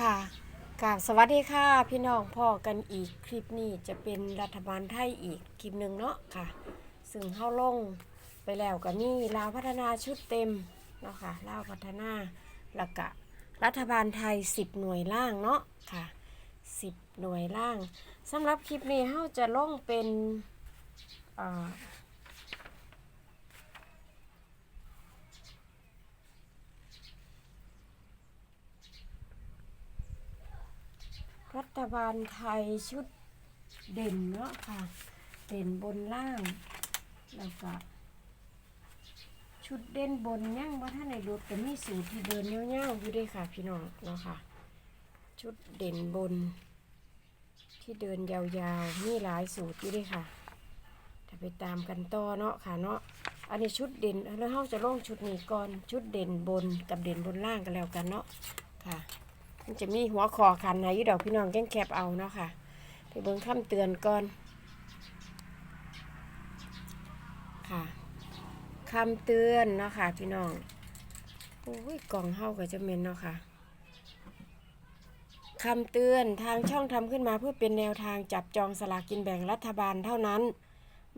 ค่ะกราบสวัสดีค่ะ พี่น้องพ่อกันอีกคลิปนี้จะเป็นรัฐบาลไทยอีกคลิปหนึ่งเนาะค่ะ ซึ่งเข้าลงไปแล้วก็มีลาวพัฒนาชุดเต็มเนาะค่ะลาวพัฒนาล้วก็รัฐบาลไทย 10 หน่วยล่างเนาะค่ะ 10 หน่วยล่างสำหรับคลิปนี้เราจะลงเป็นอ่อ รั ฐบาลไทยชุดเด่นเนาะค่ะ เด่นบนล่าง แล้วก็ ชุดเด่นบนย่างว่าท่านในรถก็มีสูตรที่เดินเงี้ยวๆอยู่ด้วยค่ะ พี่น้องเนาะค่ะ ชุดเด่นบน ที่เดินยาวๆ มีหลายสูตรอยู่ด้วยค่ะถ้าไปตามกันต่อเนาะค่ะเนาะอันนี้ชุดเด่นแล้วเราจะลงชุดนี้ก่อนชุดเด่นบนกับเด่นบนล่างกันแล้วกันเนาะค่ะ มันจะมีหัวคอคันนอยู่ดอกพี่น้องแก้งแคบเอาเนาะค่ะ ไปเบิ่งคำเตือนก่อน ค่ะคำเตือนเนาะค่ะพี่น้องโอ้ยกล่องเฮาก็จะเมนเนาะค่ะคำเตือนทางช่องทำขึ้นมาเพื่อเป็นแนวทางจับจองสลากกินแบ่งรัฐบาลเท่านั้น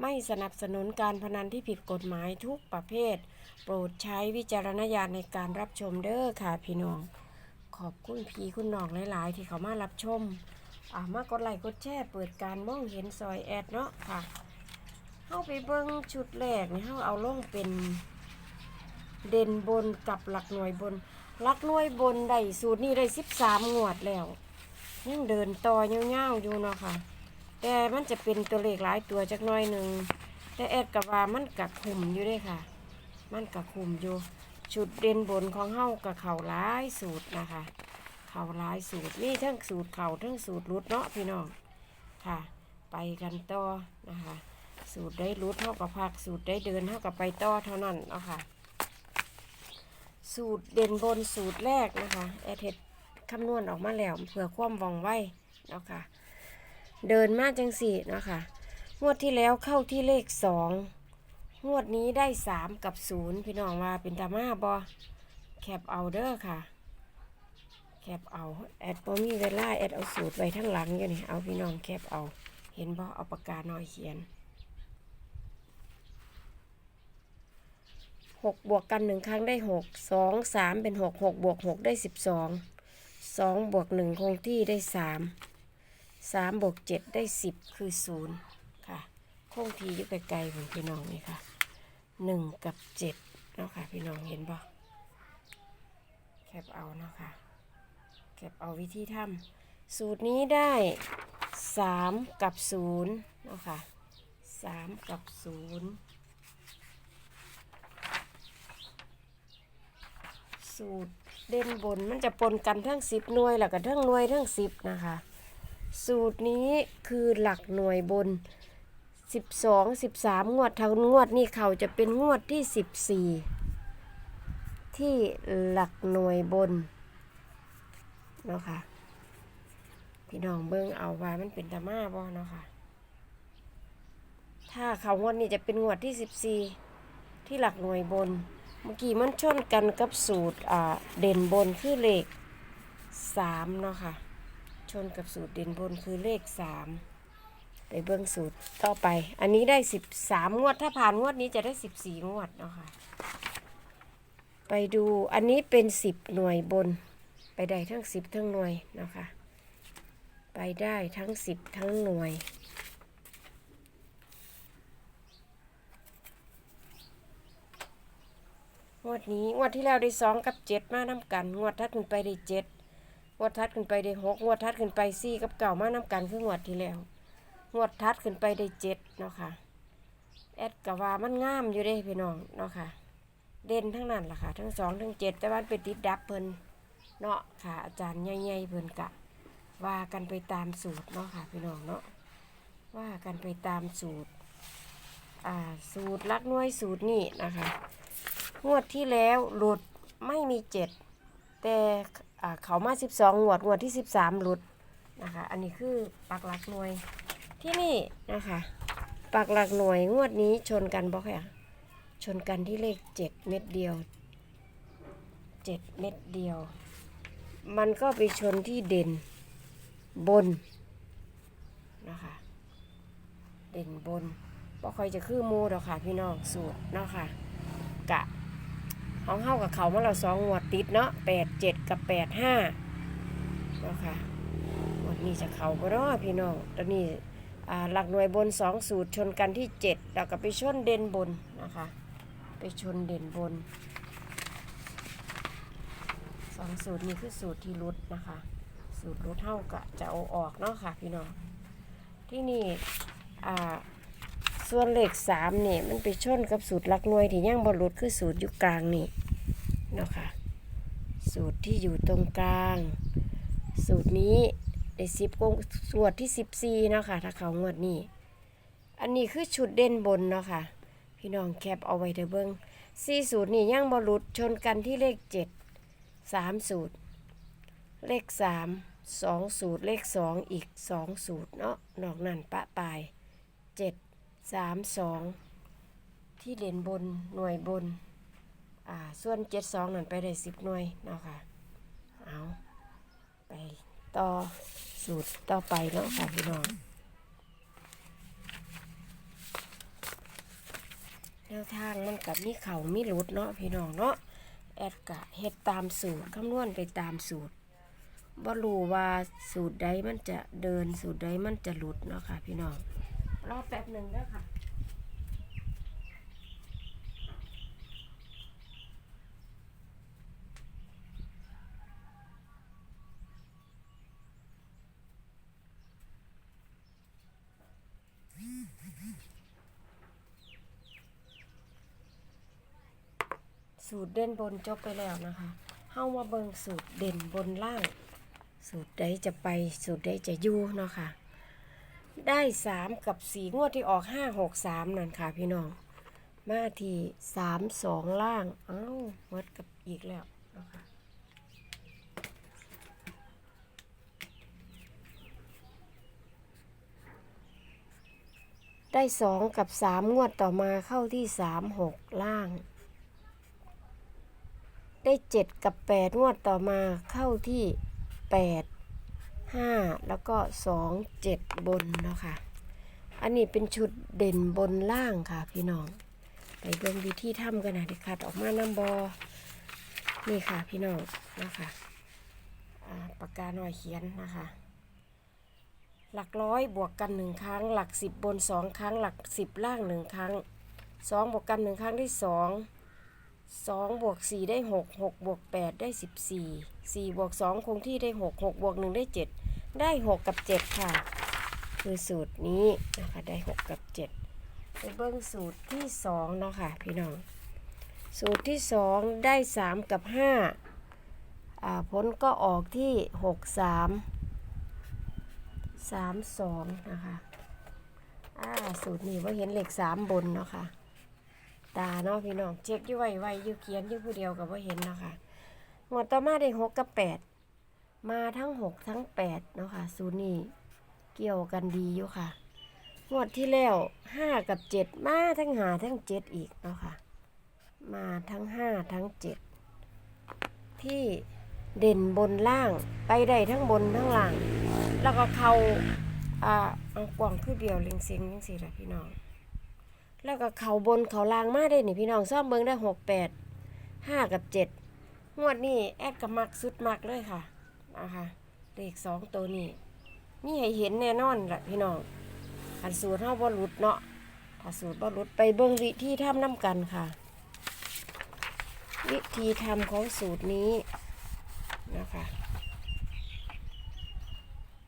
ไม่สนับสนุนการพนันที่ผิดกฎหมายทุกประเภท โปรดใช้วิจารณญาณในการรับชมเด้อค่ะพี่น้อง อบคุณพี่คุณน้องหลาย ๆ ที่เขามารับชม อ่ามากดไลค์กดแชร์เปิดการมองเห็นซอยแอดเนาะค่ะเข้าไปเบิ้งชุดแรกนี่เข้าเอาล่องเป็นเด่นบนกับหลักหน่วยบน หลักหน่วยบนได้สูตรนี้ได้สิบสามงวดแล้ว ยังเดินต่อเงี้ยวๆอยู่เนาะค่ะ แต่มันจะเป็นตัวเลขหลายตัวจักหน้อยหนึ่งแต่แอดกับว่ามันกักคุมอยู่ด้วยค่ะ มันกักคุมอยู่ ชุดเด่นบนของเฮากับเข่าหลายสูตรนะคะ เข่าหลายสูตรนี่ทั้งสูตรเข่าทั้งสูตรรุดเนาะพี่น้องค่ะ ไปกันต่อนะคะ สูตรได้รุดเท่ากับพักสูตรได้เดินเท่ากับไปต่อเท่านั้นเนาะค่ะ สูตรเด่นบนสูตรแรกนะคะแอเทดคำนวณออกมาแล้วเผื่อความว่องไวเนาะค่ะ เดินมาจังสี่เนาะค่ะงวดที่แล้วเข้าที่เลขสอง งวดนี้ได้สามกับศูนย์พี่น้องว่าเป็นตามาบอแคปเอาเด้อค่ะ แคปเอา แอดบ่มีเวลาแอดเอาสูตรไว้ทั้งหลังอยู่นี่ เอาพี่น้องแคปเอา เห็นบ่เอาปากกาหน่อยเขียนหกบวกกันหนึ่งครั้งได้หกสองสามเป็นหกหกบวกหกได้สิบสองสองบวกหนึ่งคงที่ได้สามสามบวกเจ็ดได้สิบคือศูนย์ค่ะ คงที่ยู่ไกลๆของพี่น้องนี่ค่ะ หนึ่งกับเจ็ดเนาะค่ะพี่น้องเห็นบ่แคปเอาเนาะค่ะแคปเอาวิธีทำสูตรนี้ได้สามกับศูนย์เนาะค่ะสามกับศูนย์สูตรเด่นบนมันจะปนกันทั้งสิบหน่วยแล้วก็ทั้งหน่วยทั้งสิบนะคะ สูตรนี้คือหลักหน่วยบน สิบสองสิบสามงวดทางงวดนี่เขาจะเป็นงวดที่สิบสี่ที่หลักหน่วยบนเนาะค่ะพี่น้องเบิ้งเอาว่ามันเป็นตามาบ่เนาะค่ะถ้าเขางวดนี้จะเป็นงวดที่สิบสี่ที่หลักหน่วยบน เมื่อกี้มันชนกันกับสูตรอ่าเด่นบนคือเลขสามเนาะค่ะชนกับสูตรเด่นบนคือเลขสาม ไปเบื้องสูตรต่อไป อันนี้ได้สิบสามงวด ถ้าผ่านงวดนี้จะได้สิบสี่งวดเนาะค่ะ ไปดูอันนี้เป็นสิบหน่วยบน ไปได้ทั้งสิบทั้งหน่วยเนาะค่ะ ไปได้ทั้งสิบทั้งหน่วย งวดนี้งวดที่แล้วได้สองกับเจ็ดมาน้ำกัน งวดทัดขึ้นไปได้เจ็ดงวดทัดขึ้นไปได้หกงวดทัดขึ้นไปสี่กับเก่ามาน้ำกันคืองวดที่แล้ว งวดทัดขึ้นไปได้เจ็ดเนาะค่ะ แอดกะว่ามันงามอยู่เด้พี่น้องเนาะค่ะ เด่นทั้งนั้นล่ะค่ะ ทั้งสองทั้งเจ็ดแต่ว่าเป็นติดดับเพิ่นเนาะค่ะ อาจารย์ใหญ่ๆเพิ่นกะ ว่ากันไปตามสูตรเนาะค่ะพี่น้องเนาะว่ากันไปตามสูตรอ่าสูตรลักน่วยสูตรนี่นะคะงวดที่แล้วหลุดไม่มีเจ็ดแต่อ่าเขามาสิบสองวด งวดที่สิบสามหลุดนะคะ อันนี้คือปักหลักหน่วย ที่นี่นะคะปักหลักหน่วยงวดนี้ชนกันบ่ค่ะชนกันที่เลขเจ็ดเม็ดเดียวเจ็ดเม็ดเดียว มันก็ไปชนที่เด่นบนนะคะเด่นบนบ่ค่อยจะคือมูดอกค่ะ พี่น้องสูตรเนาะค่ะกะของเฮากับเขาเมาเราสองงวดติดเนาะแปดเจ็ดกับแปดห้าเนาะค่ะงวดนี้จะเขาก็เนาะพี่น้องตอนนี้อ่ หลักหน่วยบนสองสูตรชนกันที่เจ็ดแล้วก็ไปชนเด่นบนนะคะ ไปชนเด่นบนสองสูตรนี้คือสูตรที่รุดนะคะ สูตรรุดเท่ากับจะเอาออกเนาะค่ะพี่น้อง ที่นี่ส่วนเลขสามนี่มันไปชนกับสูตรหลักหน่วยที่ย่างบรุษคือสูตรอยู่กลางนี่เนาะค่ะ สูตรที่อยู่ตรงกลาง สูตรนี้ ได้สิบกงสวดที่สิบสี่เนาะค่ะ ถ้าเขางวดนี้ อันนี้คือชุดเด่นบนเนาะค่ะ พี่น้องแคปเอาไว้เถอะเบิ้งสี่สูตรนี่ย่างบรุษชนกันที่เลขเจ็ดสามสูตร เลขสามสองสูตร เลขสองอีกสองสูตรเนาะนอกนั้นปะปลายเจ็ดสามสองที่เด่นบนหน่วยบน อ่า ส่วนเจ็ดสองนั่นไปได้สิบหน่วยเนาะค่ะ เอาไป ต่อสูตรต่อไปเนาะค่ะพี่น้องแนวทางมันกับมีเขามีหลุดเนาะพี่น้องเนาะแอดกะเฮ็ดตามสูตรคำนวณไปตามสูตรบ่รู้ว่าสูตรใดมันจะเดินสูตรใดมันจะหลุดเนาะค่ะพี่น้องรอแป๊บหนึ่งแล้วค่ะ สูตรเด่นบนจบไปแล้วนะคะเฮามาเบิงสูตรเด่นบนล่าง สูตรใดจะไปสูตรใดจะอยู่เนาะค่ะได้สามกับสี่งวดที่ออกห้าหกสามนั่นค่ะพี่น้อง มาที่สามสองล่างเอ้าวัดกับอีกแล้วนะคะได้สองกับสามงวดต่อมาเข้าที่สามหกล่าง ได้เจ็ดกับแปดงวดต่อมาเข้าที่แปดห้าแล้วก็สองเจ็ดบนเนาะค่ะ อันนี้เป็นชุดเด่นบนล่างค่ะพี่น้องไปเบิ่งวิธีทำกันนะเด็คัดออกมาน้ำบอนี่ค่ะพี่น้องนะคะอ่าปากกาหน่อยเขียนนะคะ หลักร้อยบวกกันหนึ่งครั้ง หลักสิบบนสองครั้ง หลักสิบล่างหนึ่งครั้งสองบวกกันหนึ่งครั้งได้สอง สองบวกสี่ได้หกหกบวกแปดได้สิบสี่สี่บวกสองคงที่ได้หกหกบวกหนึ่งได้เจ็ดได้หกกับเจ็ดค่ะ คือสูตรนี้นะคะได้หกกับเจ็ดไปเบิ้งสูตรที่สองเนาะค่ะพี่น้อง สูตรที่สองได้สามกับห้าอ่าผลก็ออกที่หกสามสามสองนะคะอ่าสูตรนี้ว่าเห็นเหล็กสามบนเนาะค่ะ ตาเนาะพี่น้องเช็คอยู่ไวไวอยู่เขียนอยู่ผู้เดียวกับว่าเห็นเนาะค่ะงวดต่อมาได้หกกับแปดมาทั้งหกทั้งแปดเนาะค่ะสูตรนี้เกี่ยวกันดีอยู่ค่ะงวดที่แล้วห้ากับเจ็ดมาทั้งหาทั้งเจ็ดอีกเนาะค่ะ มาทั้งห้าทั้งเจ็ดที่เด่นบนล่างไปได้ทั้งบนทั้งล่าง แล้วก็เขาอ่าเอากว่างคือเดียวเล็งเสียงยังสิละพี่น้อง แล้วก็เขาบนเขาล่างมาได้นี่พี่น้องซ่อมเบิ้งได้หกแปดห้ากับเจ็ดงวดนี้แอดกับมักสุดมักเลยค่ะนะคะเลขสองตัวนี้นี่ให้เห็นแน่นอนแหละพี่น้องอันสูตรเท่าบอลุดเนาะถ้าสูตรบอลุดไปเบิ้งวิธีทำน้ำกันค่ะ วิธีทำของสูตรนี้นะคะ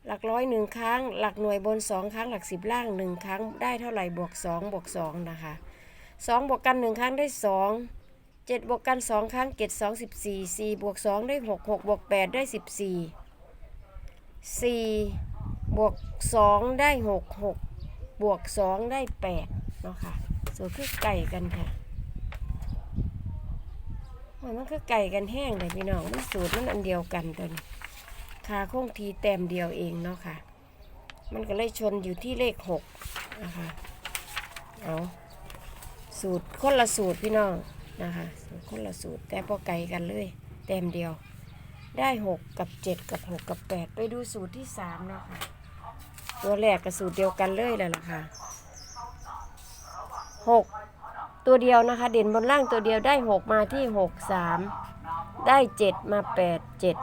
หลักร้อยหนึ่งครั้ง หลักหน่วยบนสองครั้ง หลักสิบล่างหนึ่งครั้ง ได้เท่าไหร่บวกสองบวกสองนะคะสองบวกกันหนึ่งครั้งได้สองเจ็ดบวกกันสองครั้งเจ็ดสองสิบสี่สี่บวกสองได้หกหกบวกแปดได้สิบสี่สี่บวกสองได้หกหกบวกสองได้แปดเนาะค่ะสูตรคือไก่กันค่ะมันคือไก่กันแห้งเลยพี่น้องมันสูตรมันอันเดียวกันตัวนี้ คาคงทีแต้มเดียวเองเนาะค่ะ มันก็เลยชนอยู่ที่เลขหกนะคะเอาสูตรคนละสูตรพี่น้องนะคะสูตรคนละสูตรแต่พอไกลกันเลยแต้มเดียว ได้หกกับเจ็ดกับหกกับแปดไปดูสูตรที่สามเนาะค่ะตัวแรกกับสูตรเดียวกันเลยแหละล่ะค่ะหกตัวเดียวนะคะ เด่นบนล่างตัวเดียวได้หกมาที่หกสามได้เจ็ดมาแปดเจ็ด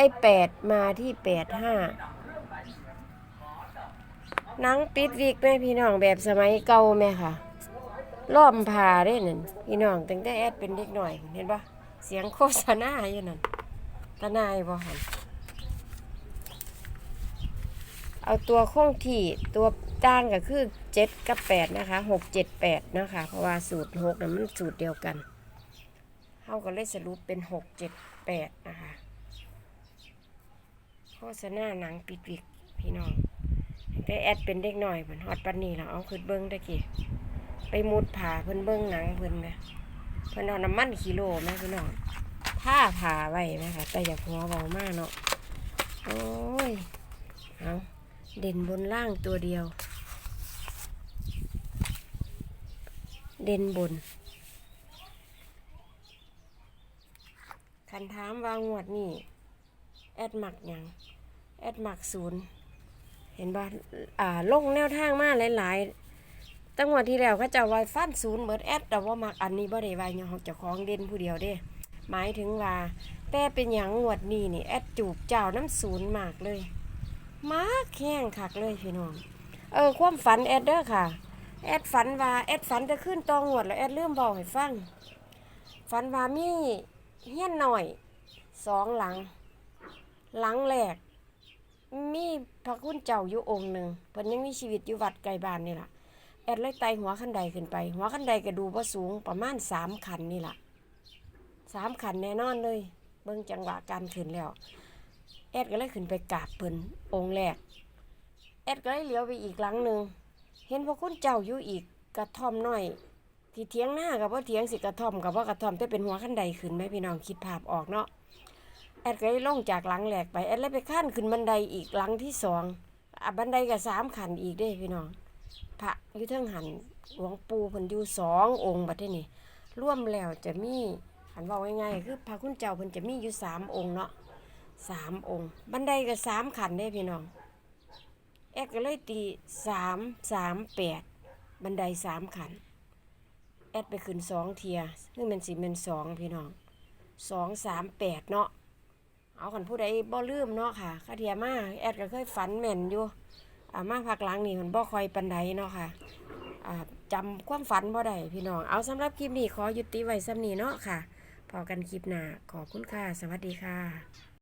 ได้แปดมาที่แปดห้านังปิดวิกแม่พี่น้องแบบสมัยเก่าแม่ค่ะล้อมผ่าได้นั่นพี่น้องตั้งแต่แอดเป็นเด็กหน่อยเห็นปะเสียงโฆษณาอยู่นั่นตานายบ่หันเอาตัวคงที่ตัวต่างก็คือเจ็ดกับแปดนะคะหกเจ็ดแปดนะคะ เพราะว่าสูตรหกน่ะมันสูตรเดียวกันเขาก็เลยสรุปเป็นหกเจ็ดแปดนะคะ โฆษณาหนังปิดวิกพี่น้องแต่แอดเป็นเด็กหน่อยเหมือนฮอดปันนี้แล้วเอาขึ้นเบิ้งได้กี่ไปมุดผ่าเพิ่นเบิ่งหนังเพิ่นไหมเพิ่นเอาน้ำมันกิโลแม่พี่น้องผ้าผ่าไว้ไหมคะแต่อย่าหัวเบามากเนาะโอ้ยเอาเด่นบนล่างตัวเดียว เด่นบนคันถามว่างวดนี่ แอดหมักยังแอดหมักศูนย์เห็นบ่อ่าลงแนวทางมาหลายๆตั้งวันที่แล้วเขาจะวาฟันศูนย์เบิดแอดแต่ว่ามักอันนี้บ่ได้วายยองเจ้าของเด่นผู้เดียวเด้ หมายถึงว่าแต่เป็นหยังงวดนี้นี่แอดจูบเจ้าน้ำศูนย์มากเลยมากแข้งคักเลยพี่น้องเออความฝันแอดเด้อค่ะ แอดฝันว่าแอดฝันจะขึ้นตองงวดแล้วแอดลืมบอกให้ฟังฝันว่ามีเฮี้ยนหน่อยสองหลัง หลังแรก มีพระคุณเจ้าอยู่องค์หนึ่งเพิ่นยังมีชีวิตอยู่วัดไกลบ้านนี่ล่ะ แอดเลยไต่หัวขันไดขึ้นไป หัวขันไดก็ดูว่าสูงประมาณสามขันนี่แหละสามขันแน่นอนเลย เบิ่งจังหวะการขึ้นแล้ว แอดก็เลยขึ้นไปกราบเพิ่นองค์แรก แอดก็เลยเลี้ยวไปอีกหลังหนึ่งเห็นพระคุณเจ้าอยู่อีกกระท่อมน้อยที่เทียงหน้ากับว่าเทียงสิกระท่อมกับว่ากระท่อมแต่เป็นหัวขันไดขึ้นไหมพี่น้องคิดภาพออกเนาะ แอดก็เลยลงจากหลังแหลกไปแอดเลยไปขั้นขึ้นบันไดอีกหลังที่สองอะบันไดกับสามขันอีกเด้พี่น้องพระยู่เทิงหันหลวงปู่เพิ่นอยู่สององค์บัดนี้นี่ร่วมแล้วจะมีหันว่าง่ายๆคือพระคุณเจ้าเพิ่นจะมีอยู่สามองค์เนาะสามองค์ บันไดก็สามขันได้พี่น้องแอดก็เลยตีสามสามแปดบันไดสามขันแอดไปขึ้นสองเทียซึ่งมันสิเป็นสองพี่น้องสองสามแปดเนาะ เอาขันผู้ใดบ่ลืมเนาะค่ะข้าเทียมาแอดก็เคยฝันแม่นอยู่อ่ามาพักหลังนี่มันบ่คอยปันใดเนาะค่ะอ่าจำความฝันบ่ได้พี่น้อง เอาสำหรับคลิปนี้ขอยุติไว้ซ้ำนี้เนาะค่ะ พอกันคลิปหน้าขอบคุณค่ะ สวัสดีค่ะ